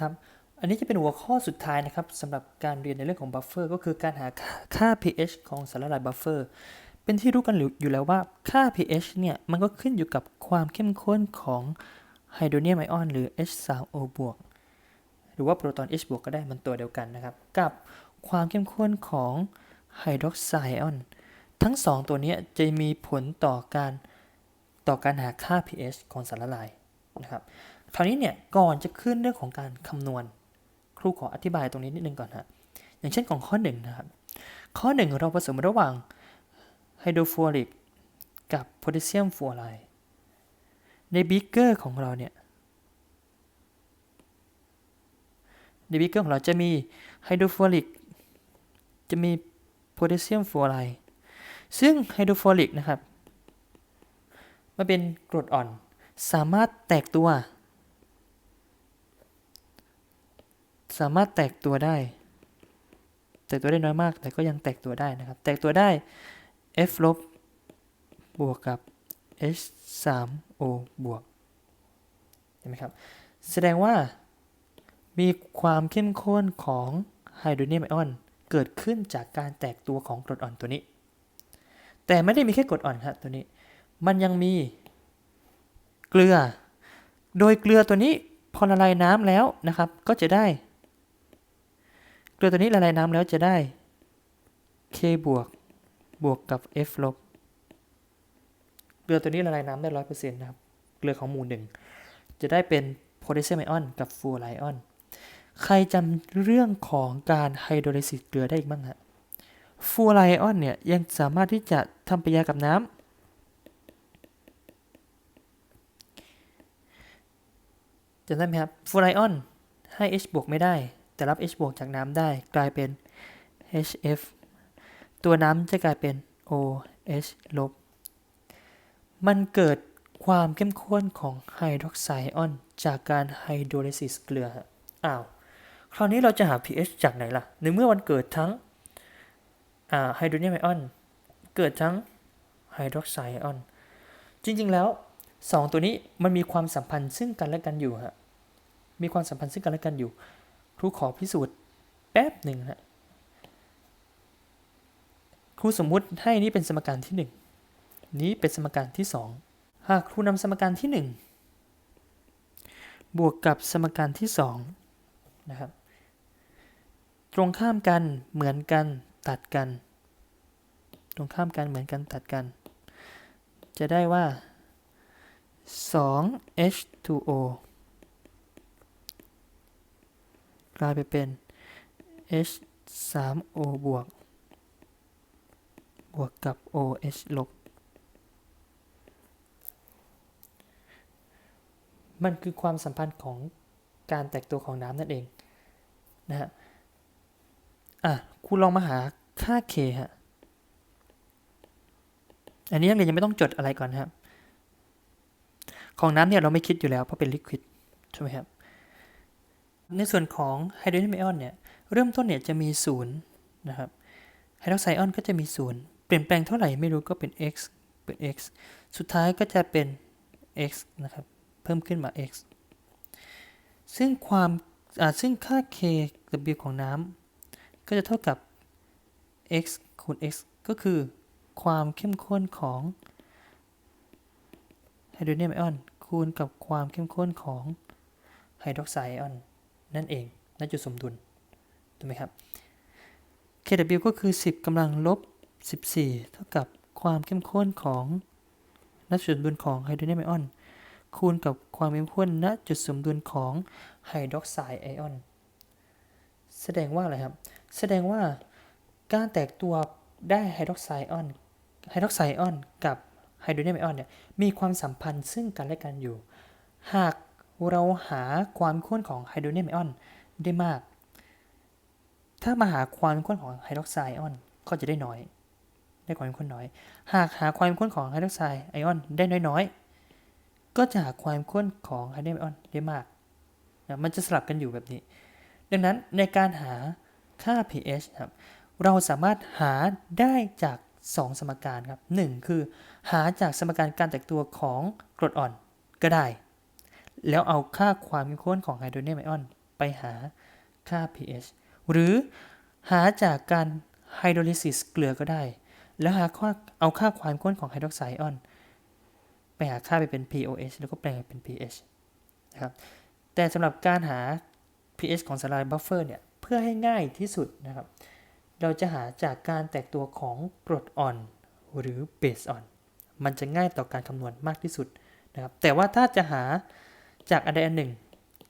ครับอันนี้จะเป็นหัวข้อสุดท้ายนะครับสำหรับการเรียนในเรื่องของบัฟเฟอร์ก็คือการหาค่า pH ของสารละลายบัฟเฟอร์เป็นที่รู้กันอยู่แล้วว่าค่า pH เนี่ย มันก็ขึ้นอยู่กับความเข้มข้นของไฮโดรเนียมไอออนหรือ H3O บวกหรือว่าโปรตอน H บวกก็ได้มันตัวเดียวกันนะครับ กับความเข้มข้นของไฮดรอกไซด์ไอออนทั้งสองตัวเนี้ยจะมีผลต่อการต่อการหาค่า pH ของสารละลายนะครับ คราวนี้เนี่ยก่อนจะขึ้นเรื่องของการคำนวณ ครูขออธิบายตรงนี้นิดนึงก่อนฮะอย่างเช่นของข้อหนึ่งนะครับข้อหนึ่งเราผสมระหว่างไฮโดรฟลูออริกกับโพแทสเซียมฟลูออไรด์ในบีเกอร์ของเราเนี่ยในบีเกอร์ของเราจะมีไฮโดรฟลูออริกจะมีโพแทสเซียมฟลูออไรด์ซึ่งไฮโดรฟลูออริกนะครับมันเป็นกรดอ่อนสามารถแตกตัว สามารถแตกตัวได้ แตกตัวได้น้อยมาก แต่ก็ยังแตกตัวได้นะครับ แตกตัวได้ F ลบบวกกับ H 3 O บวกเห็นไหมครับ แสดงว่ามีความเข้มข้นของไฮโดรเนียมไอออนเกิดขึ้นจากการแตกตัวของกรดอ่อนตัวนี้ แต่ไม่ได้มีแค่กรดอ่อนครับตัวนี้ มันยังมีเกลือ โดยเกลือตัวนี้พอละลายน้ำแล้วนะครับ ก็จะได้ เกลือตัวนี้ละลายน้ำแล้วจะได้ K บวกบวกกับ F ลบ เกลือตัวนี้ละลายน้ำได้ร้อยเปอร์เซ็นต์นะครับ เกลือของหมู่หนึ่งจะได้เป็นโพแทสเซียมไอออนกับฟลูออไรด์ไอออน ใครจำเรื่องของการไฮโดรลิซิสเกลือได้อีกบ้างฮะฟูอไรด์ไอออนเนี่ยยังสามารถที่จะทำปฏิกิริยากับน้ำจำได้ไหมครับฟูอไรด์ไอออนให้ H บวกไม่ได้ แต่รับ H บวกจากน้ำได้กลายเป็น HF ตัวน้ำจะกลายเป็น OH ลบ มันเกิดความเข้มข้นของไฮดรอกไซด์ไอออนจากการไฮโดรลิซิสเกลือ อ้าว คราวนี้เราจะหา pH จากไหนล่ะ ในเมื่อมันเกิดทั้งไฮโดรเนียมไอออน เกิดทั้งไฮดรอกไซด์ไอออน จริง ๆ แล้ว 2 ตัวนี้มันมีความสัมพันธ์ซึ่งกันและกันอยู่ฮะ มีความสัมพันธ์ซึ่งกันและกันอยู่ ครูขอพิสูจน์แป๊บหนึ่งฮะครูสมมุติให้นี้เป็นสมการที่ 1 นี้เป็นสมการที่ 2 หากครูนำสมการที่ 1 บวกกับสมการที่2นะครับตรงข้ามกันเหมือนกันตัดกัน ตรงข้ามกันเหมือนกันตัดกัน จะได้ว่า 2H2O กลายไปเป็น H3O บวก บวกกับ OH ลบ มันคือความสัมพันธ์ของการแตกตัวของน้ำนั่นเอง นะฮะ อะ คุณลองมาหาค่า K ฮะ อันนี้นักเรียนยังไม่ต้องจดอะไรก่อนนะครับ ของน้ำเนี่ยเราไม่คิดอยู่แล้วเพราะเป็นลิควิดใช่ไหมครับ ในส่วนของไฮโดรเจนไอออนเนี่ยเริ่มต้นเนี่ยจะมีศูนย์นะครับไฮดรอกไซด์ไอออนก็จะมีศูนย์เปลี่ยนแปลงเท่าไหร่ไม่รู้ก็เป็น x เป็น x สุดท้ายก็จะเป็น x นะครับเพิ่มขึ้นมา x ซึ่งความซึ่งค่า k w ของน้ำก็จะเท่ากับ x คูณ x ก็คือความเข้มข้นของไฮโดรเนียมไอออนคูณกับความเข้มข้นของไฮดรอกไซด์ไอออน นั่นเองณจุดสมดุลถูกไหมครับ kW ก็คือ 10กำลังลบ 14 เท่ากับความเข้มข้นของณจุดสมดุลของไฮโดรเนียมไอออนคูณกับความเข้มข้นณจุดสมดุลของไฮดรอกไซด์ไอออนแสดงว่าอะไรครับ แสดงว่าการแตกตัวได้ไฮดรอกไซด์ออนไฮดรอกไซด์ไอออนกับไฮโดรเนียมไอออนเนี่ยมีความสัมพันธ์ซึ่งกันและกันอยู่ หาก เราหาความข้นของไฮโดรเนียมไอออนได้มาก ถ้ามาหาความข้นของไฮดรอกไซด์ไอออนก็จะได้น้อย ได้ความข้นน้อย หากหาความข้นของไฮดรอกไซด์ไอออนได้น้อยๆ ก็จะหาความข้นของไฮโดรเนียมไอออนได้มากนะมันจะสลับกันอยู่แบบนี้ ดังนั้นในการหาค่า pH ครับเราสามารถหาได้จาก 2 สมการครับ 1 คือหาจากสมการการแตกตัวของกรดอ่อนก็ได้ แล้วเอาค่าความเข้มข้นของไฮโดรเนียมไอออนไปหาค่า pH หรือหาจากการไฮโดรลิซิสเกลือก็ได้ แล้วหาค่าเอาค่าความข้นของไฮดรอกไซด์ไอออนไปหาค่าไปเป็น pOH แล้วก็แปลงเป็น pH นะครับ แต่สำหรับการหา pH ของสลายบัฟเฟอร์เนี่ย เพื่อให้ง่ายที่สุดนะครับ เราจะหาจากการแตกตัวของกรดอ่อนหรือเบสอ่อน มันจะง่ายต่อการคำนวณมากที่สุดนะครับ แต่ว่าถ้าจะหา จากอันใดอันหนึ่ง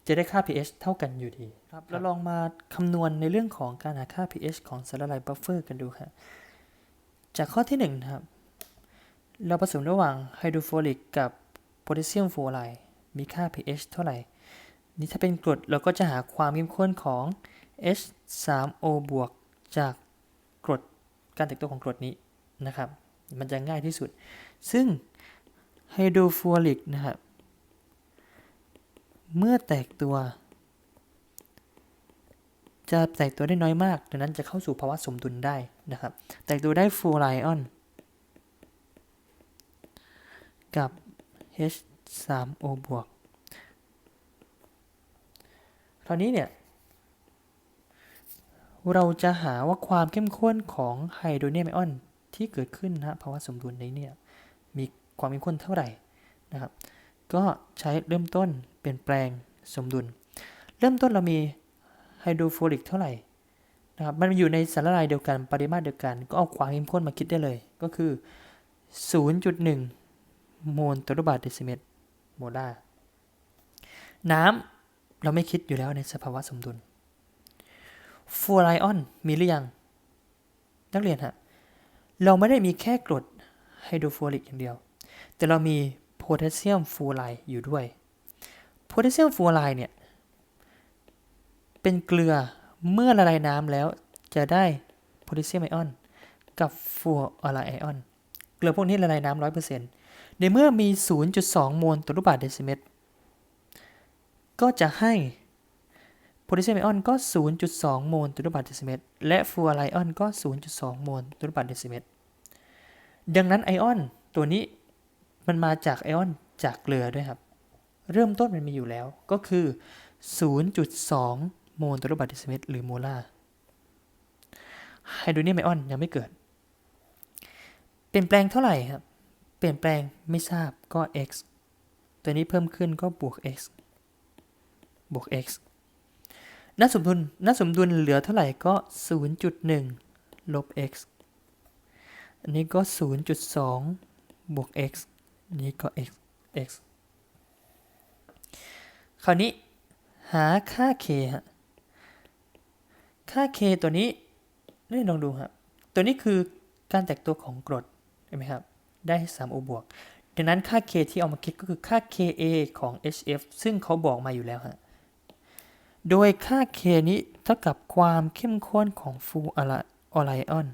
จะได้ค่า pH เท่ากันอยู่ดีครับเราลองมาคำนวณในเรื่องของการหาค่า pH ของสารละลายบัฟเฟอร์กันดูครับจากข้อที่1นะครับ เราผสมระหว่างไฮโดรฟลูออริกกับโพแทสเซียมฟลูออไรด์มีค่า pH เท่าไหร่ นี่ถ้าเป็นกรดเราก็จะหาความเข้มข้นของ H3O บวกจากกรดการแตกตัวของกรดนี้นะครับ มันจะง่ายที่สุด ซึ่งไฮโดรฟลูออริกนะครับ เมื่อแตกตัว จะแตกตัวได้น้อยมาก ดังนั้นจะเข้าสู่ภาวะสมดุลได้นะครับ แตกตัวได้ฟลูออไรออนกับ H3O บวกคราวนี้เนี่ย เราจะหาว่าความเข้มข้นของไฮโดรเนียมไอออนที่เกิดขึ้นนะภาวะสมดุลนี้เนี่ย มีความเข้มข้นเท่าไหร่นะครับ ก็ใช้เริ่มต้นเปลี่ยนแปลงสมดุล เริ่มต้นเรามีไฮโดรฟลูออริกเท่าไหร่นะครับมันอยู่ในสารละลายเดียวกันปริมาตรเดียวกัน ก็เอาความเข้มข้นมาคิดได้เลย ก็คือ 0.1 โมลต่อลูกบาศก์เดซิเมตรโมลาร์น้ำเราไม่คิดอยู่แล้วในสภาวะสมดุลฟูอไรออนมีหรือยัง นักเรียนฮะ เราไม่ได้มีแค่กรดไฮโดรฟลูอริกอย่างเดียว แต่เรามี พแทสเซียมฟูไรด์อยู่ด้วยโพแทสเซียมฟูไรด์เนี่ย เป็นเกลือเมื่อละลายน้ำแล้วจะได้โพแทสเซียมไอออน กับฟูออไรไอออน เกลือพวกนี้ละลายน้ำร้อยเปอร์เซ็นต์ในเมื่อมี 0.2 โมลต่อลูกบาศก์เดซิเมตร ก็จะให้โพแทสเซียมไอออนก็ 0.2 โมลต่อลูกบาศก์เดซิเมตร และฟูออไรไอออนก็ 0.2 โมลต่อลูกบาศก์เดซิเมตร ดังนั้นไอออนตัวนี้ มันมาจากไอออนจากเกลือด้วยครับ เริ่มต้นมันมีอยู่แล้วก็คือ 0.2 โมลต่อลูกบาศก์เดซิเมตรหรือโมลาร์ไฮโดรเนียมไอออนยังไม่เกิด เปลี่ยนแปลงเท่าไหร่ครับ เปลี่ยนแปลงไม่ทราบก็ x ตัวนี้เพิ่มขึ้นก็บวก x บวก x นัสมดุลนัสมดุลเหลือเท่าไหร่ก็ 0.1 ลบ x อันนี้ก็ 0.2 บวก x นนี้ก็ x x คราวนี้หาค่า k ฮะ ค่า k ตัวนี้นี่ลองดูครับตัวนี้คือการแตกตัวของกรดเห็นไหมครับ ได้ 3O บวก ดังนั้นค่า k ที่เอามาคิดก็คือค่า ka ของ HF ซึ่งเขาบอกมาอยู่แล้วฮะ โดยค่า k นี้เท่ากับความเข้มข้นของฟูออไรออน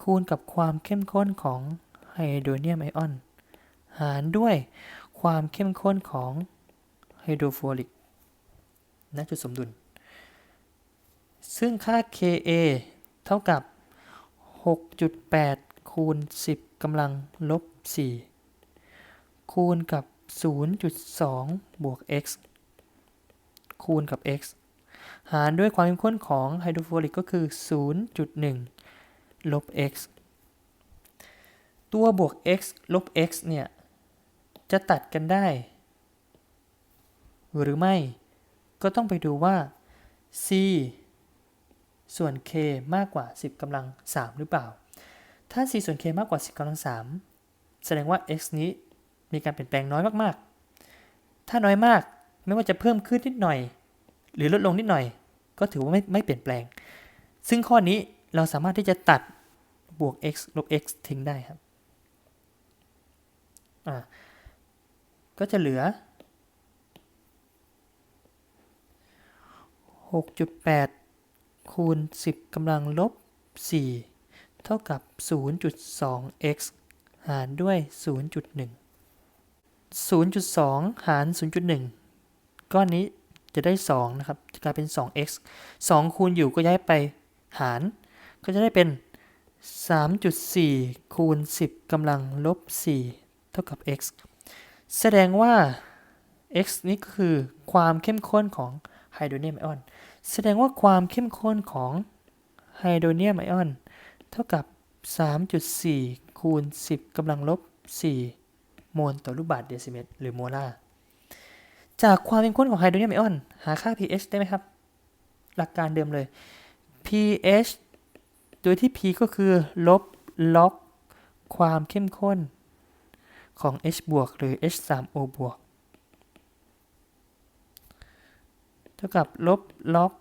คูณกับความเข้มข้นของไฮโดรเนียมไอออน หารด้วยความเข้มข้นของไฮโดรฟลูออริกณจุดสมดุล ซึ่งค่า Ka เท่ากับ 6.8 คูณ 10กำลังลบ 4 คูณกับ 0.2 บวก x คูณกับ x หารด้วยความเข้มข้นของไฮโดรฟลูออริกก็คือ 0.1 ลบ x ตัวบวก x ลบ x เนี่ย จะตัดกันได้ หรือไม่ ก็ต้องไปดูว่า c ส่วน k มากกว่า 10กำลัง 3 หรือเปล่า ถ้า c ส่วน k มากกว่า 10กำลัง 3 แสดงว่า x นี้มีการเปลี่ยนแปลงน้อยมากๆ ถ้าน้อยมาก ไม่ว่าจะเพิ่มขึ้นนิดหน่อย หรือลดลงนิดหน่อย ก็ถือว่าไม่ไม่เปลี่ยนแปลง ซึ่งข้อนี้เราสามารถที่จะตัดบวก x ลบ x ทิ้งได้ครับ อ่า ก็จะเหลือ 6.8 คูณ 10กำลังลบ 4 เท่ากับ 0.2x หารด้วย 0.1 0.2 หาร 0.1 ก้อนนี้จะได้ 2 นะครับ จะกลายเป็น 2x 2 คูณอยู่ก็ย้ายไปหาร ก็จะได้เป็น 3.4 คูณ 10กำลังลบ 4 เท่ากับ x แสดงว่า x นี่ก็คือความเข้มข้นของไฮโดรเนียมไอออน แสดงว่าความเข้มข้นของไฮโดรเนียมไอออน เท่ากับ 3.4 คูณ 10กำลังลบ 4 โมลต่อลูกบาศก์เดซิเมตร หรือโมลาร์จากความเข้มข้นของไฮโดรเนียมไอออน หาค่า pH ได้ไหมครับ หลักการเดิมเลย pH โดยที่ p ก็คือลบล็อก ความเข้มข้น ของ H บวกหรือ H3O บวกเท่ากับลบล็อก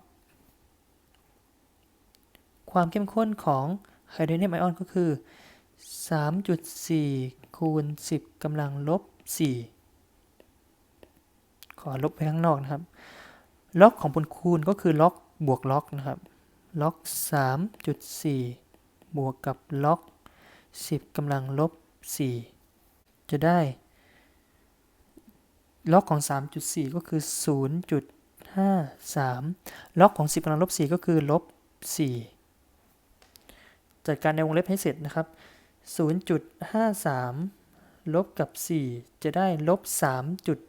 ความเข้มข้นของไฮโดรเนียมไอออนก็คือ 3.4 คูณ 10กำลังลบ 4 ขอลบไปข้างนอกนะครับ ล็อกของผลคูณก็คือล็อกบวกล็อกนะครับ ล็อก 3.4 บวกกับล็อก 10กำลังลบ 4 จะได้ ล็อกของ 3.4 ก็คือ 0.53 ล็อกของ 10กำลังลบ 4 ก็คือลบ 4 จัดการในวงเล็บให้เสร็จนะครับ 0.53 ลบกับ 4 จะได้ลบ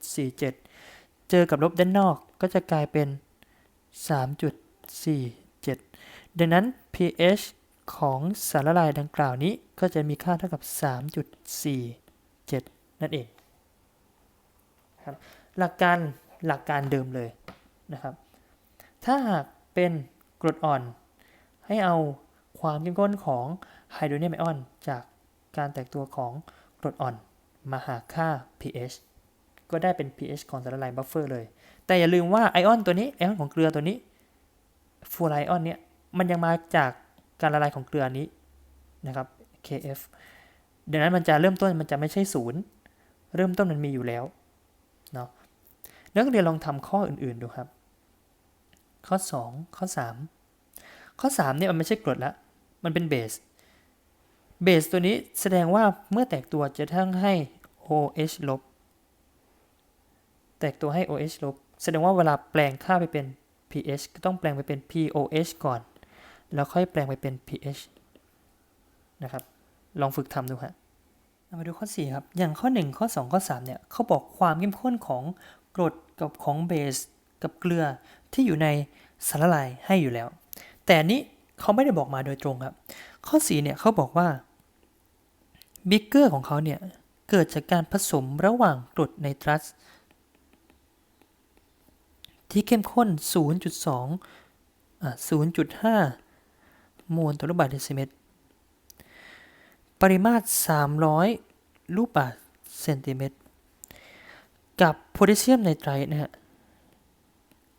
3.47 เจอกับลบด้านนอกก็จะกลายเป็น 3.47 ดังนั้น pH ของสารละลายดังกล่าวนี้ก็จะมีค่าเท่ากับ 3.4 นั่นเองครับหลักการหลักการเดิมเลยนะครับ ถ้าหากเป็นกรดอ่อน ให้เอาความเข้มข้นของไฮโดรเนียมไอออนจากการแตกตัวของกรดอ่อนมาหาค่า pH ก็ได้เป็น pH ของสารละลายบัฟเฟอร์เลย แต่อย่าลืมว่าไอออนตัวนี้ไอออนของเกลือตัวนี้ฟูไลออนเนี่ยมันยังมาจากการละลายของเกลือนี้นะครับ KF ดังนั้นมันจะเริ่มต้นมันจะไม่ใช่ศูนย์ เริ่มต้นมันมีอยู่แล้วเนาะนักเรียนลองทำข้ออื่นๆดูครับ ข้อ 2 ข้อ 3 ข้อ3เนี่ยมันไม่ใช่กรดละ มันเป็นเบส เบสตัวนี้แสดงว่าเมื่อแตกตัวจะทั้งให้ OH ลบ แตกตัวให้ OH ลบ แสดงว่าเวลาแปลงค่าไปเป็น pH ก็ต้องแปลงไปเป็น POH ก่อน แล้วค่อยแปลงไปเป็น pH นะครับ ลองฝึกทำดูฮะ เอามาดูข้อ 4 ครับ อย่างข้อ 1 ข้อ 2 ข้อ 3 เนี่ยเขาบอกความเข้มข้นของกรดกับของเบสกับเกลือที่อยู่ในสารละลายให้อยู่แล้ว แต่นี้เขาไม่ได้บอกมาโดยตรงครับ ข้อ 4 เนี่ยเขาบอกว่าบิ๊กเกอร์ของเขาเนี่ยเกิดจากการผสมระหว่างกรดไนตรัส ที่เข้มข้น 0.2 0.5โมลต่อลูกบาศก์เดซิเมตร ปริมาตร 300 ลูกบาศก์เซนติเมตร กับโพแทสเซียมไนไตรต์นะฮะ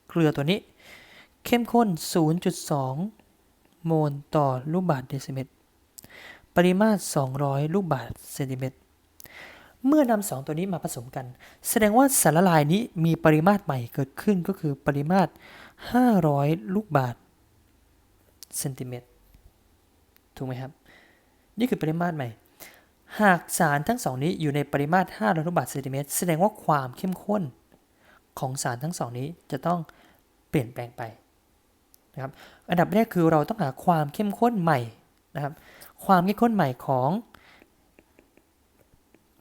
เกลือตัวนี้ เข้มข้น 0.2 โมลต่อลูกบาศก์เดซิเมตร ปริมาตร 200 ลูกบาศก์เซนติเมตร เมื่อนำสองตัวนี้มาผสมกัน แสดงว่าสารละลายนี้มีปริมาตรใหม่เกิดขึ้นก็คือปริมาตร 500 ลูกบาศก์เซนติเมตร ถูกไหมครับ นี่คือปริมาตรใหม่ หากสารทั้งสองนี้อยู่ในปริมาตร5ลูกบาศก์เซนติเมตรแสดงว่าความเข้มข้นของสารทั้งสองนี้จะต้องเปลี่ยนแปลงไปนะครับอันดับแรกคือเราต้องหาความเข้มข้นใหม่นะครับ ความเข้มข้นใหม่ของ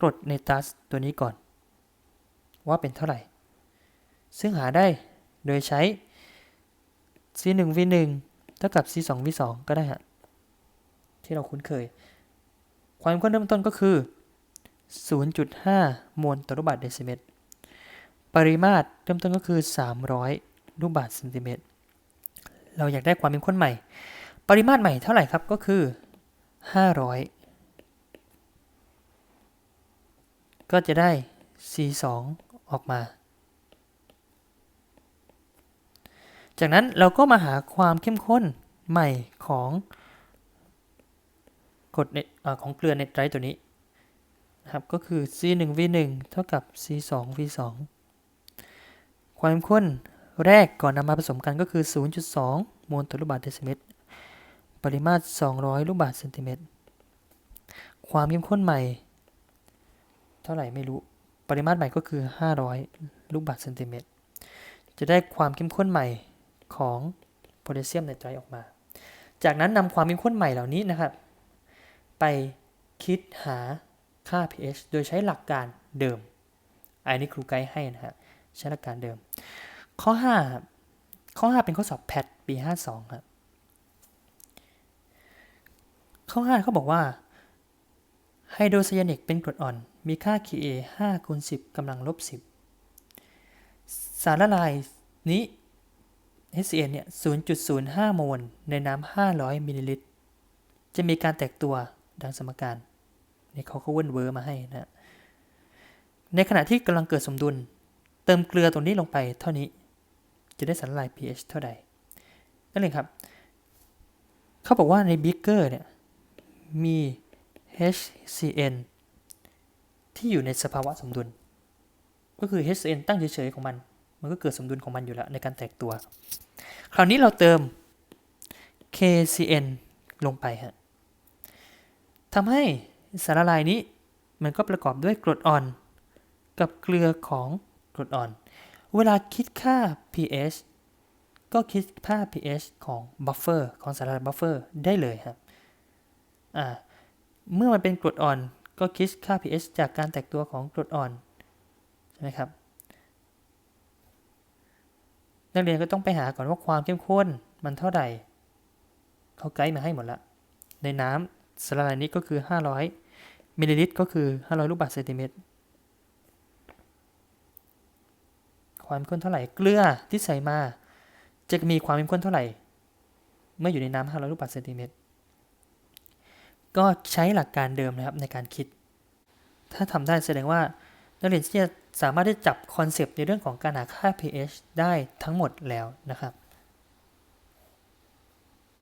กรดไนตัสตัวนี้ก่อน ว่าเป็นเท่าไหร่ ซึ่งหาได้โดยใช้ C1 V1 เท่ากับ C2 V2 ก็ได้ฮะ ที่เราคุ้นเคย ความเข้มข้นเริ่มต้นก็คือ 0.5โมลต่อลูกบาศก์เดซิเมตร ปริมาตรเริ่มต้นก็คือ 300 ลูกบาศก์เซนติเมตร เราอยากได้ความเข้มข้นใหม่ ปริมาตรใหม่เท่าไหร่ครับก็คือ 500 ก็จะได้ C2 ออกมา จากนั้นเราก็มาหาความเข้มข้นใหม่ของ กรดในของเกลือไนไตรต์ตัวนี้นะครับก็คือ C1V1 เท่ากับ C2V2 ความเข้มข้นแรกก่อนนำมาผสมกันก็คือ 0.2โมลต่อลูกบาศก์เดซิเมตร ปริมาตร 200 ลูกบาศก์เซนติเมตร ความเข้มข้นใหม่ เท่าไหร่ไม่รู้ ปริมาตรใหม่ก็คือ 500 ลูกบาศก์เซนติเมตร จะได้ความเข้มข้นใหม่ของโพแทสเซียมไนไตรต์ออกมา จากนั้นนำความเข้มข้นใหม่เหล่านี้นะครับ ไปคิดหาค่า pH โดยใช้หลักการเดิม อันนี้ครูไกด์ให้นะครับใช้หลักการเดิม ข้อ5ครับข้อ 5 เป็นข้อสอบแพทปี 52 ครับ ข้อ 5 เขาบอกว่าไฮโดรไซยานิกเป็นกรดอ่อน มีค่า Ka 5คูณ10กำลังลบ 10 สารละลายนี้ HCl เนี่ย 0.05 โมล ในน้ำ 500 มิลลิลิตร จะมีการแตกตัว ดังสมการนี่เขาเขาเว้นเวอร์มาให้นะ ในขณะที่กำลังเกิดสมดุล เติมเกลือตรงนี้ลงไปเท่านี้ จะได้สารละลาย pH เท่าใด นั่นเองครับ เขาบอกว่าในบิ๊กเกอร์เนี่ย มี HCN ที่อยู่ในสภาวะสมดุล ก็คือ HCN ตั้งเฉยๆของมัน มันก็เกิดสมดุลของมันอยู่แล้วในการแตกตัว คราวนี้เราเติม KCN ลงไปฮะ ทำให้สารละลายนี้มันก็ประกอบด้วยกรดอ่อน กับเกลือของกรดอ่อน เวลาคิดค่า pH ก็คิดค่า pH ของบัฟเฟอร์ของสารละลายบัฟเฟอร์ได้เลยครับอ่าเมื่อมันเป็นกรดอ่อนก็คิดค่า pH จากการแตกตัวของกรดอ่อนใช่ไหมครับนักเรียนก็ต้องไปหาก่อนว่าความเข้มข้นมันเท่าไหร่เขาไกด์มาให้หมดละในน้ำ สละลายนี้ก็คือ 500 มิลลิลิตรก็คือ 500 ลูกบาศก์เซนติเมตร ความเข้มข้นเท่าไหร่ เกลือที่ใส่มา จะมีความเข้มข้นเท่าไหร่ เมื่ออยู่ในน้ำ500 ลูกบาศก์เซนติเมตร ก็ใช้หลักการเดิมนะครับในการคิด ถ้าทำได้แสดงว่านักเรียนจะสามารถได้จับคอนเซปต์ในเรื่องของการหาค่า pH ได้ทั้งหมดแล้วนะครับ